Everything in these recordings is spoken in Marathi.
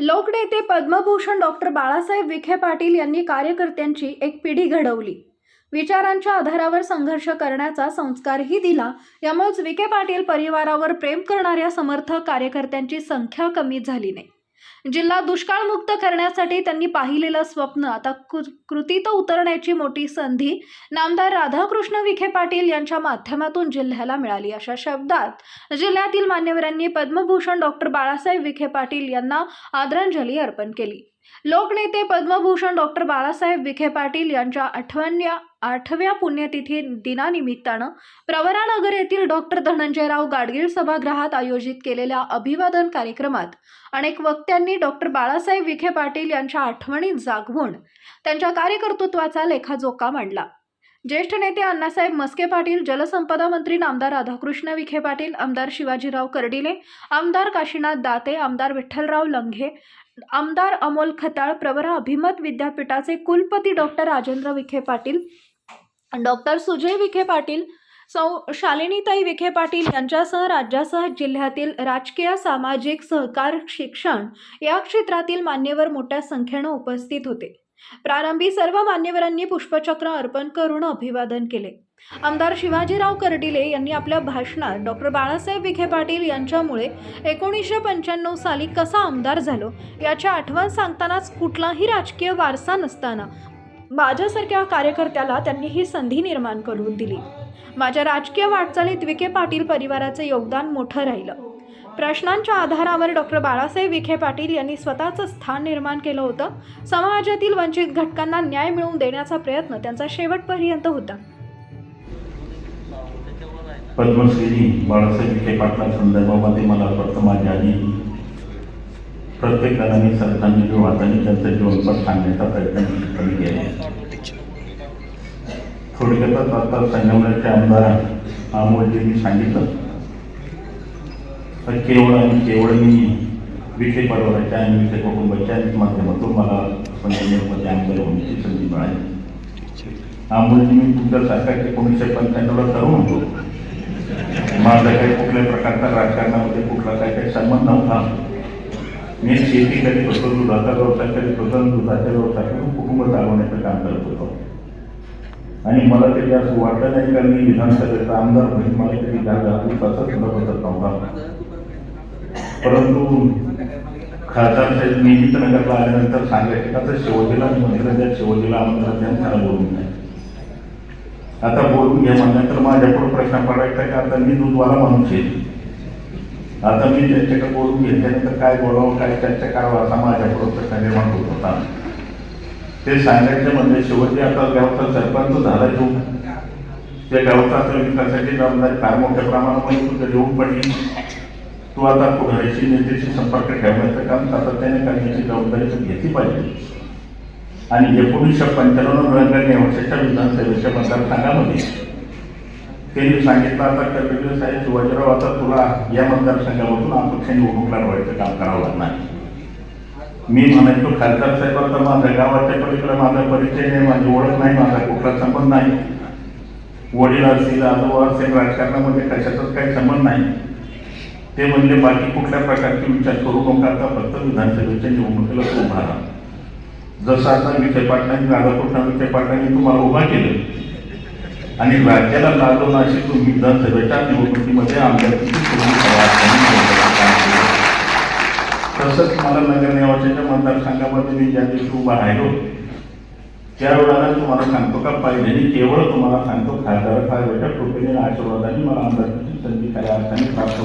लोकनेते पद्मभूषण डॉक्टर बाळासाहेब विखे पाटील यांनी कार्यकर्त्यांची एक पिढी घडवली. विचारांच्या आधारावर संघर्ष करण्याचा संस्कारही दिला. यामुळेच विखे पाटील परिवारावर प्रेम करणाऱ्या समर्थक कार्यकर्त्यांची संख्या कमी झाली नाही. जिल्हा दुष्काळमुक्त करण्यासाठी त्यांनी पाहिलेलं स्वप्न. आता कृतीत उतरण्याची मोठी संधी नामदार राधाकृष्ण विखे पाटील यांच्या माध्यमातून जिल्ह्याला मिळाली. अशा शब्दात जिल्ह्यातील मान्यवरांनी पद्मभूषण डॉक्टर बाळासाहेब विखे पाटील यांना आदरांजली अर्पण केली. लोकनेते पद्मभूषण डॉक्टर बाळासाहेब विखे पाटील यांच्या आठवण्या आठव्या पुण्यतिथी दिनानिमित्तानं प्रवरानगर येथील डॉक्टर धनंजयराव गाडगीळ सभागृहात आयोजित केलेल्या अभिवादन कार्यक्रमात अनेक वक्त्यांनी डॉक्टर बाळासाहेब विखे पाटील यांच्या आठवणी जागवून त्यांच्या कार्यकर्तृत्वाचा लेखाजोखा मांडला. ज्येष्ठ नेते अण्णासाहेब मस्के पाटील जलसंपदा मंत्री नामदार राधाकृष्ण विखे पाटील आमदार शिवाजीराव कर्डिले आमदार काशीनाथ दाते आमदार विठ्ठलराव लंघे आमदार अमोल खताळ प्रवरा अभिमत विद्यापीठाचे कुलपती डॉक्टर राजेंद्र विखे पाटील डॉक्टर सुजय विखे पाटील सौ शालिनीताई विखे पाटील यांच्यासह राज्यासह जिल्ह्यातील राजकीय सामाजिक सहकार शिक्षण या क्षेत्रातील मान्यवर मोठ्या संख्येनं उपस्थित होते. प्रारंभी सर्व मान्यवरांनी पुष्पचक्र अर्पण करून अभिवादन केले. आमदार शिवाजीराव कर्डिले यांनी आपल्या भाषणात डॉक्टर बाळासाहेब विखे पाटील यांच्यामुळे एकोणीसशे पंच्याण्णव साली कसा आमदार झालो याची आठवण सांगतानाच कुठलाही राजकीय वारसा नसताना माझ्यासारख्या कार्यकर्त्याला त्यांनी ही संधी निर्माण करून दिली. माझ्या राजकीय वाटचालीत विखे पाटील परिवाराचे योगदान मोठं राहिलं. प्रश्नांच्या आधारावर डॉक्टर बाळासाहेब विखे पाटील यांनी स्वतःचं स्थान निर्माण केलं होतं. समाजातील वंचित घटकांना न्याय मिळवून देण्याचा प्रयत्न त्यांचा शेवटपर्यंत होता. पद्मश्री बाळासाहेब विखे पाटला संदर्भामध्ये मला वाटतं माझ्या आधी प्रत्येक जणांनी श्रद्धांजली वाहताना त्यांचं जीवनपट सांगण्याचा प्रयत्न निश्चितपणे केला. थोडक्यातच आता संगमनेरचे आमदार अमोलजींनी सांगितलं तर केवळ आणि केवळ मी विखे परिवाराच्या आणि विखे कुटुंबाच्या माध्यमातून मला संगमनेरमध्ये आमदार होण्याची संधी मिळाली. त्यामुळे मी तुमच्यासारखा एकोणीसशे पंच्याण्णवला तरुण होतो. माझा काही कुठल्याही प्रकारचा राजकारणामध्ये कुठला काही काही संबंध नव्हता. मी शेती करीत होतो दुधाचा व्यवसाय करीत होतो आणि दुधाच्या व्यवसाय करून कुटुंब चालवण्याचं काम करत होतो. आणि मला तरी असं वाटलं नाही का मी विधानसभेचा आमदार म्हणून मला तरी जागा तसंच सुद्धा नव्हता. परंतु खासदार साहेब निमित्त नगरला आल्यानंतर सांगायचे का तर शिवजीला मंदिर द्या शिवजीला आमदार द्या त्याला बोलून नाही आता बोलून घ्या म्हणल्यानंतर माझ्याकडून प्रश्न पडायचा की आता मी दुधवाला माणूस येईल आता मी त्यांच्याकडे बोलून घेतल्यानंतर काय बोलावं काय चर्चा करावं असा माझ्याकडून प्रश्न निर्माण होत होता. ते सांगायचे म्हणजे शेवटी आता गावचा सरपंच झाला तू त्या गावचा आता विकासाची जबाबदारी फार मोठ्या प्रमाणामध्ये तुझं देऊन पडली तू आता पुढारीशी नेत्याशी संपर्क ठेवण्याचं काम सातत्याने करण्याची जबाबदारी तू घेतली पाहिजे. आणि एकोणीसशे पंच्याण्णव नोव्हेंबर या वर्षाच्या विधानसभेच्या मतदारसंघामध्ये त्यांनी सांगितलं आता कर्तव्य साहेब शिवाजीराव आता तुला या मतदारसंघामधून अपक्ष निवडणूक लढवायचं काम करावं लागणार. मी म्हणायचो खासदार साहेब आता माझ्या गावाच्या पलीकडे माझा परिचय नाही माझी ओळख नाही माझा कुठला संबंध नाही. वडील असतील आजोबा असेल राजकारणामध्ये कशाचाच काही संबंध नाही. ते म्हणले बाकी कुठल्या प्रकारचे विचार करू नका आता फक्त विधानसभेच्या निवडणुकीला तुम्हाला उभा राहा. जसं आता विखे पाटलांनी राधाकृष्ण विखे पाटलांनी तुम्हाला उभा केलं आणि राज्याला लागून अशी तुम्ही विधानसभेच्या निवडणुकीमध्ये आमदारकीची तसंच मला नगर निवासाच्या मतदारसंघामध्ये मी ज्या दिवशी उभा राहिलो त्यावेळेला तुम्हाला सांगतो का पाहिजे केवळ तुम्हाला सांगतो खासदार साहेबांच्या कृपेने आशीर्वादाने मला आमदारकीची संधी खऱ्या अर्थाने प्राप्त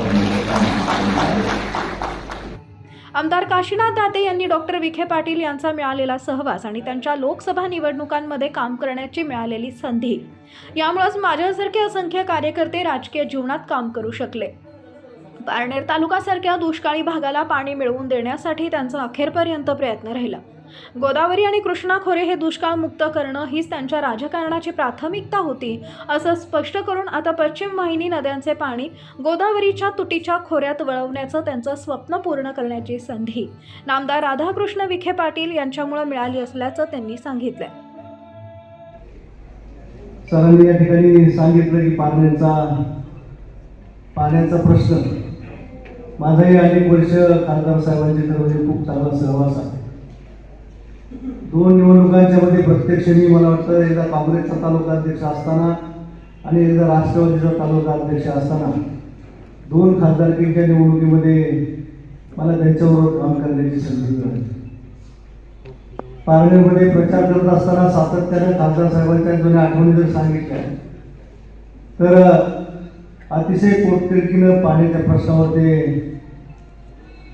आमदार काशीनाथ दाते यांनी डॉक्टर विखे पाटील यांचा मिळालेला सहवास आणि त्यांच्या लोकसभा निवडणुकांमध्ये काम करण्याची मिळालेली संधी. यामुळेच माझ्यासारखे असंख्य कार्यकर्ते राजकीय जीवनात काम करू शकले. पारनेर तालुकासारख्या दुष्काळी भागाला पाणी मिळवून देण्यासाठी त्यांचा अखेरपर्यंत प्रयत्न राहिला. गोदावरी आणि कृष्णा खोरे हे दुष्काळ मुक्त करणं हीच त्यांच्या राजकारणाची प्राथमिकता होती असं स्पष्ट करून आता पश्चिम वाहिनी नद्यांचे पाणी गोदावरीच्या तुटीच्या खोऱ्यात वळवण्याचं त्यांचं स्वप्न पूर्ण करण्याची संधी. नामदार राधाकृष्ण विखे पाटील यांच्यामुळे मिळाली असल्याचं त्यांनी सांगितलं सरांनी या ठिकाणी सांगितलं की पाण्याचा पाण्याचा प्रश्न. माझाही अनेक वर्ष खासदार साहेबांच्या तर म्हणजे खूप चांगला सहवास आहे. दोन निवडणुकांच्या मध्ये प्रत्यक्ष मी मला वाटतं एकदा काँग्रेसचा तालुका अध्यक्ष असताना आणि एकदा राष्ट्रवादीचा तालुका अध्यक्ष असताना दोन खासदारकीच्या निवडणुकीमध्ये मला त्यांच्याबरोबर काम करण्याची संधी मिळाली. पार्लमेंटमध्ये प्रचार करत असताना सातत्यानं खासदार साहेबांच्या जुन्या आठवणी जर सांगितल्या तर अतिशय पोटतिडकीनं पाण्याच्या प्रश्नावर ते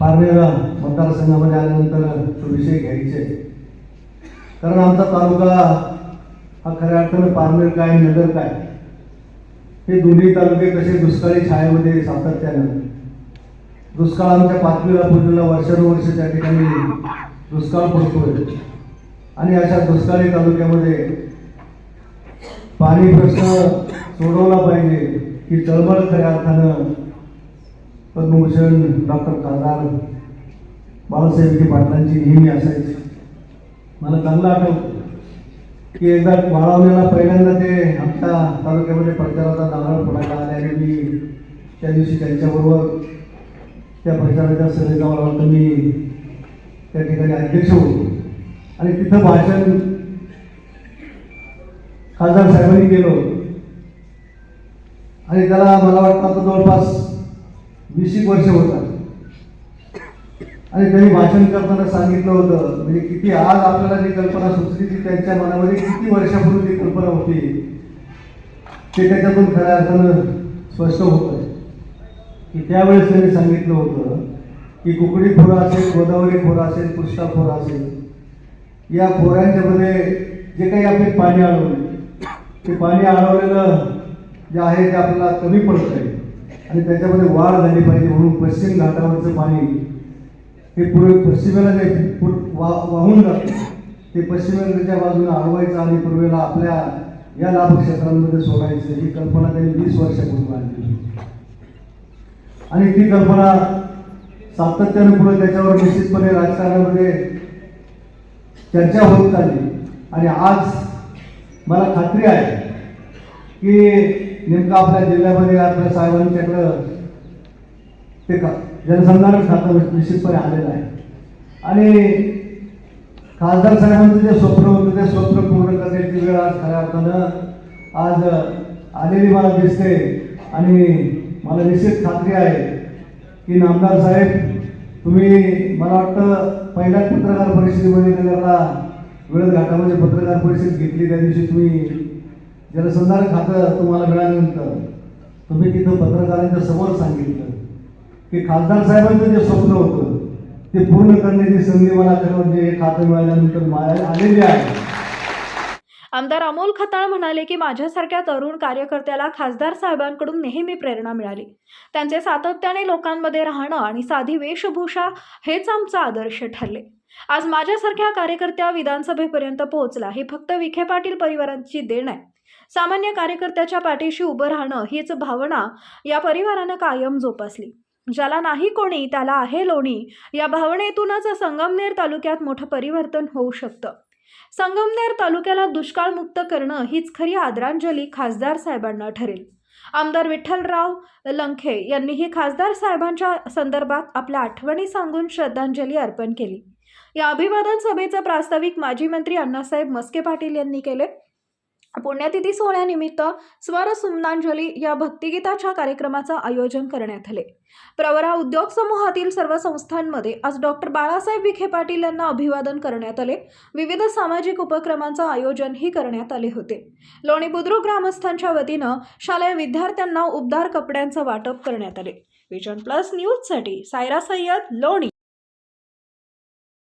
मतदारसंघामध्ये आल्यानंतर तो विषय घ्यायचे. कारण आमचा तालुका हा खऱ्या अर्थानं पारनेर काय नगर काय हे दोन्ही तालुके कसे दुष्काळी छायेमध्ये सातत्यानं दुष्काळ आमच्या पाचवीला पूजलेला वर्षानुवर्ष त्या ठिकाणी दुष्काळ पडतोय. आणि अशा दुष्काळी तालुक्यामध्ये पाणी प्रश्न सोडवला पाहिजे ही तळमळ खऱ्या अर्थानं पद्मभूषण डॉक्टर खासदार बाळासाहेब विखे पाटलांची नेहमी असायची. मला चांगलं आठवतं. की एकदा बाळावलेला पहिल्यांदा ते आमच्या तालुक्यामध्ये प्रचाराचा नारळ फोडायला आले आणि मी त्या दिवशी त्यांच्याबरोबर त्या प्रचाराच्या सभेचा मला वाटतं मी त्या ठिकाणी अध्यक्ष होतो. आणि तिथं भाषण खासदार साहेबांनी केलं. आणि त्याला मला वाटतं आता जवळपास वीस एक वर्ष होतात. आणि त्यांनी भाषण करताना सांगितलं होतं म्हणजे किती आज आपल्याला जी कल्पना सुचली ती त्यांच्या मनामध्ये किती वर्षापूर्वी जी कल्पना होती ते त्याच्यातून खऱ्या अर्थानं स्पष्ट होत आहे की त्यावेळेस त्यांनी सांगितलं होतं की कुकडी खोरं असेल गोदावरी खोरं असेल कृष्णा खोरं असेल या खोऱ्यांच्यामध्ये जे काही आपण पाणी अडवले ते पाणी अडवलेलं जे आहे ते आपल्याला कमी पडत आहे आणि त्याच्यामध्ये वाढ झाली पाहिजे म्हणून पश्चिम घाटावरचं पाणी हे पूर्व पश्चिमेला जे वा वाहून जाते ते पश्चिमेच्या बाजूने अडवायचं आणि पूर्वेला आपल्या या लाभ क्षेत्रांमध्ये सोडायचं ही कल्पना त्यांनी वीस वर्षापूर्वी आणली आणि ती कल्पना सातत्याने पुढे त्याच्यावर निश्चितपणे राजकारणामध्ये चर्चा होत चालली. आणि आज मला खात्री आहे की नेमकं आपल्या जिल्ह्यामध्ये आपल्या साहेबांच्याकडं ते का जनसंधारण खातं निश्चितपणे आलेलं आहे. आणि खासदार साहेबांचं जे स्वप्न होतं ते स्वप्न पूर्ण करण्याची वेळ आज खऱ्या अर्थानं आज आलेली मला दिसते. आणि मला निश्चित खात्री आहे की नामदार साहेब तुम्ही मला वाटतं पहिल्याच पत्रकार परिषदेमध्ये नगरला वेळत घाटामध्ये पत्रकार परिषद घेतली. त्या दिवशी तुम्ही जलसंधारण खातं तुम्हाला मिळाल्यानंतर तुम्ही तिथं पत्रकारांच्या समोर सांगितलं. की खासदार साहेबांचं जे स्वप्न होतं ते पूर्ण करण्याची संधी मला म्हणजे खातं मिळाल्यानंतर मला आलेली आहे. आमदार अमोल खताळ म्हणाले की माझ्यासारख्या तरुण कार्यकर्त्याला खासदार साहेबांकडून नेहमी प्रेरणा मिळाली. त्यांचे सातत्याने लोकांमध्ये राहणं आणि साधी वेशभूषा हेच आमचा आदर्श ठरले. आज माझ्यासारख्या कार्यकर्त्या विधानसभेपर्यंत पोहोचला हे फक्त विखे पाटील परिवारांची देण आहे. सामान्य कार्यकर्त्याच्या पाठीशी उभं राहणं हीच भावना या परिवारानं कायम जोपासली. ज्याला नाही कोणी त्याला आहे लोणी या भावनेतूनच संगमनेर तालुक्यात मोठं परिवर्तन होऊ शकतं. संगमनेर तालुक्याला दुष्काळमुक्त करणं हीच खरी आदरांजली खासदार साहेबांना ठरेल. आमदार विठ्ठलराव लंखे यांनीही खासदार साहेबांच्या संदर्भात आपल्या आठवणी सांगून श्रद्धांजली अर्पण केली. या अभिवादन सभेचं प्रास्ताविक माजी मंत्री अण्णासाहेब मस्के पाटील यांनी केले पुण्यतिथी सोहळ्यानिमित्त स्वरसुमनांजली या भक्तिगीताच्या कार्यक्रमाचं आयोजन करण्यात आले. प्रवरा उद्योग समूहातील सर्व संस्थांमध्ये आज डॉक्टर बाळासाहेब विखे पाटील यांना अभिवादन करण्यात आले. विविध सामाजिक उपक्रमांचं आयोजनही करण्यात आले होते. लोणी बुद्रुक ग्रामस्थांच्या वतीनं शालेय विद्यार्थ्यांना उबदार कपड्यांचं वाटप करण्यात आले. विजन प्लस न्यूजसाठी सायरा सय्यद लोणी.